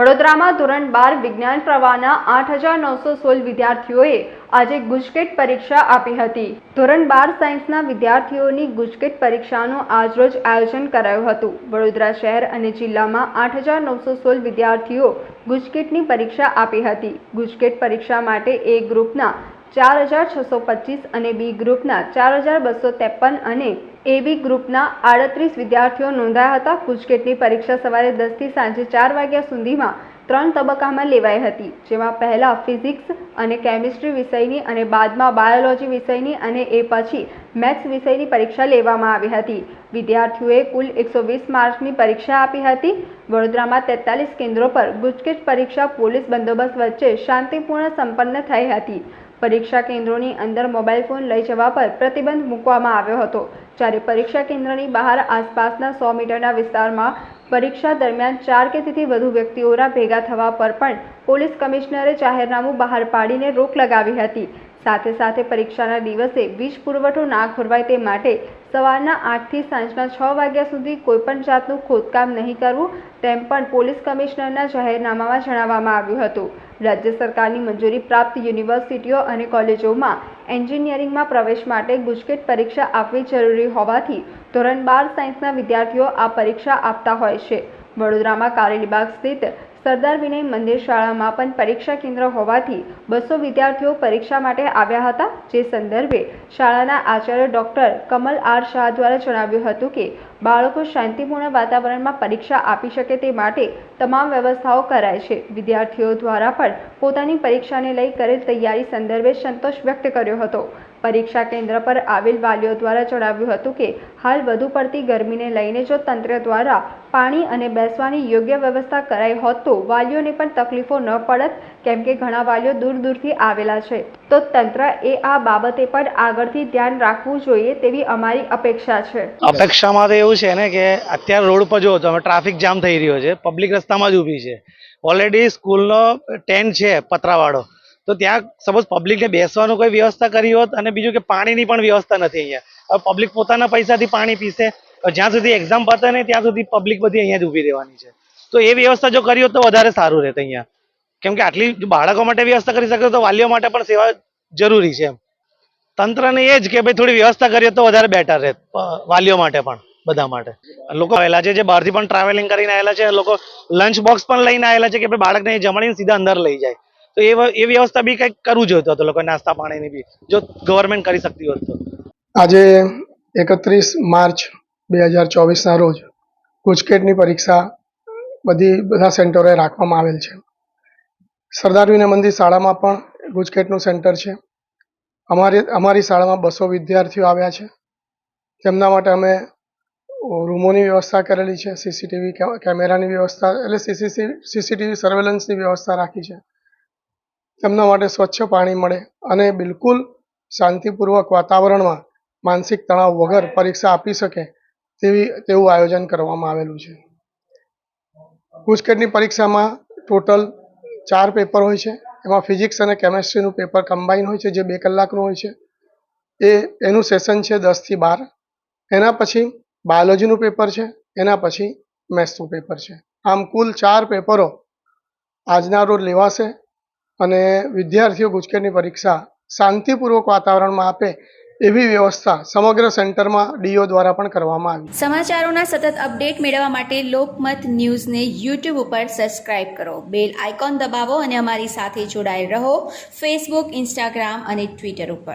વડોદરામાં ધોરણ બાર વિજ્ઞાન પ્રવાહના આઠ હજાર નવસો સોળ વિદ્યાર્થીઓએ આજે ગુજકેટ પરીક્ષા આપી હતી. ધોરણ બાર સાયન્સના વિદ્યાર્થીઓની ગુજકેટ પરીક્ષાનું આજરોજ આયોજન કરાયું હતું. વડોદરા શહેર અને જિલ્લામાં આઠ હજાર નવસો સોળ વિદ્યાર્થીઓ ગુજકેટની પરીક્ષા આપી હતી. ગુજકેટ પરીક્ષા માટે એ ગ્રુપના ચાર હજાર છસો પચીસ અને બી ગ્રુપના ચાર હજાર બસો ત્રેપન અને એબી ગ્રુપના આડત્રીસ વિદ્યાર્થીઓ નોંધાયા હતા. ગુજકેટની પરીક્ષા સવારે દસથી સાંજે ચાર વાગ્યા સુધીમાં ત્રણ તબક્કામાં લેવાઈ હતી, જેમાં પહેલાં ફિઝિક્સ અને કેમિસ્ટ્રી વિષયની અને બાદમાં બાયોલોજી વિષયની અને એ પછી મેથ્સ વિષયની પરીક્ષા લેવામાં આવી હતી. વિદ્યાર્થીઓએ કુલ એકસો વીસ માર્ક્સની પરીક્ષા આપી હતી. વડોદરામાં તેતાલીસ કેન્દ્રો પર ગુજકેટ પરીક્ષા પોલીસ બંદોબસ્ત વચ્ચે શાંતિપૂર્ણ સંપન્ન થઈ હતી. પરીક્ષા કેન્દ્રોની અંદર મોબાઈલ ફોન લઈ જવા પર પ્રતિબંધ મૂકવામાં આવ્યો હતો. જ્યારે પરીક્ષા કેન્દ્રની બહાર આસપાસના સો મીટરના વિસ્તારમાં પરીક્ષા દરમિયાન ચાર કે તેથી વધુ વ્યક્તિઓના ભેગા થવા પર પણ પોલીસ કમિશનરે જાહેરનામું બહાર પાડીને રોક લગાવી હતી. સાથે સાથે પરીક્ષાના દિવસે વીજ પુરવઠો ના ખોરવાય તે માટે સવારના આઠથી સાંજના છ વાગ્યા સુધી કોઈપણ જાતનું ખોદકામ નહીં કરવું તેમ પણ પોલીસ કમિશનરના જાહેરનામામાં જણાવવામાં આવ્યું હતું. રાજ્ય સરકારની મંજૂરી પ્રાપ્ત યુનિવર્સિટીઓ અને કોલેજોમાં એન્જિનિયરિંગમાં પ્રવેશ માટે ગુજકેટ પરીક્ષા આપવી જરૂરી હોવાથી ધોરણ બાર સાયન્સના વિદ્યાર્થીઓ આ પરીક્ષા આપતા હોય છે. વડોદરામાં કારેલીબાગ સ્થિત સરદાર વિનય મંદિર શાળામાં પણ પરીક્ષા કેન્દ્ર હોવાથી બસો વિદ્યાર્થીઓ પરીક્ષા માટે આવ્યા હતા. જે સંદર્ભે શાળાના આચાર્ય ડોક્ટર કમલ આર શાહ દ્વારા જણાવ્યું હતું કે, બાળકો શાંતિપૂર્ણ વાતાવરણમાં પરીક્ષા આપી શકે તે માટે તમામ વ્યવસ્થાઓ કરાય છે. વિદ્યાર્થીઓ દ્વારા પણ પોતાની પરીક્ષાને લઈ કરેલ તૈયારી સંદર્ભે સંતોષ વ્યક્ત કર્યો હતો. પરીક્ષા કેન્દ્ર પર આવેલ વાલીઓ દ્વારા જણાવ્યું હતું કે, હાલ વધુ પડતી ગરમીને લઈને જો તંત્ર દ્વારા પાણી અને બેસવાની યોગ્ય વ્યવસ્થા કરાઈ હોત વાલીઓને પણ તકલીફો ન પડત, કેમ કે ઘણા વાલીઓ દૂર દૂરથી આવેલા છે. તો તંત્ર એ આ બાબતે પણ આગળથી ધ્યાન રાખવું જોઈએ તેવી અમારી અપેક્ષા છે. અપેક્ષામાં તો એવું છે ને કે અત્યારે રોડ પર જો તમે ટ્રાફિક જામ થઈ રહ્યો છે, પબ્લિક રસ્તામાં જ ઊભી છે. ઓલરેડી સ્કૂલનો ટેન્ટ છે પતરાવાળો. તો ત્યાં સપોઝ પબ્લિકને બેસવાનું કોઈ વ્યવસ્થા કરી હોત અને બીજું કે પાણીની પણ વ્યવસ્થા નથી અહીંયા. હવે પબ્લિક પોતાના પૈસાથી પાણી પીશે જ્યાં સુધી એક્ઝામ પતે ને ત્યાં સુધી પબ્લિક બધી અહીંયા જ ઊભી રહેવાની છે. તો એ વ્યવસ્થા જો કરી હોત તો વધારે સારું રહેત અહીંયા. કેમ કે આટલી બાળકો માટે વ્યવસ્થા કરી શકે તો વાલીઓ માટે પણ સેવા જરૂરી છે એમ. તંત્રને એ જ કે ભાઈ થોડી વ્યવસ્થા કરીએ તો વધારે બેટર રહે વાલીઓ માટે પણ, બધા માટે. લોકો આવેલા છે જે બહારથી પણ ટ્રાવેલિંગ કરીને આવેલા છે, લોકો લંચ બોક્સ પણ લઈને આવેલા છે કે ભાઈ બાળકને જમણીને સીધા અંદર લઈ જાય. તો એ એ વ્યવસ્થા બી કંઈક કરવું જોઈતું હતું લોકો નાસ્તા પાણીની બી, જો ગવર્મેન્ટ કરી શકતી હોત તો. આજે એકત્રીસ માર્ચ બે હજાર ચોવીસના રોજ ગુજકેટની પરીક્ષા બધી બધા સેન્ટરોએ રાખવામાં આવેલ છે. સરદાર વિનય મંદિર શાળામાં પણ ગુજકેટનું સેન્ટર છે. અમારી અમારી શાળામાં બસો વિદ્યાર્થીઓ આવ્યા છે. તેમના માટે અમે રૂમોની વ્યવસ્થા કરેલી છે, સીસીટીવી કેમેરાની વ્યવસ્થા, એટલે સીસીસી, સીસીટીવી સર્વેલન્સની વ્યવસ્થા રાખી છે. તેમના માટે સ્વચ્છ પાણી મળે અને બિલકુલ શાંતિપૂર્વક વાતાવરણમાં માનસિક તણાવ વગર પરીક્ષા આપી શકે તેવી, તેવું આયોજન કરવામાં આવેલું છે. ગુજકેટની પરીક્ષામાં ટોટલ ચાર પેપર હોય છે. એમાં ફિઝિક્સ અને કેમેસ્ટ્રીનું પેપર કમ્બાઈન હોય છે, જે બે કલાકનું હોય છે. એ, એનું સેશન છે દસથી બાર. એના પછી બાયોલોજીનું પેપર છે, એના પછી મેથ્સનું પેપર છે. આમ કુલ ચાર પેપરો આજના રોજ લેવાશે અને વિદ્યાર્થીઓ ગુજકેટની પરીક્ષા શાંતિપૂર્વક વાતાવરણમાં આપે એવી વ્યવસ્થા સમગ્ર સેન્ટરમાં ડીઓ દ્વારા પણ કરવામાં આવી. સમાચારોના સતત અપડેટ મેળવવા માટે લોકમત ન્યૂઝને યુટ્યુબ ઉપર સબસ્ક્રાઇબ કરો. બેલ આઇકોન દબાવો અને અમારી સાથે જોડાયેલ રહો ફેસબુક, ઇન્સ્ટાગ્રામ અને ટ્વિટર ઉપર.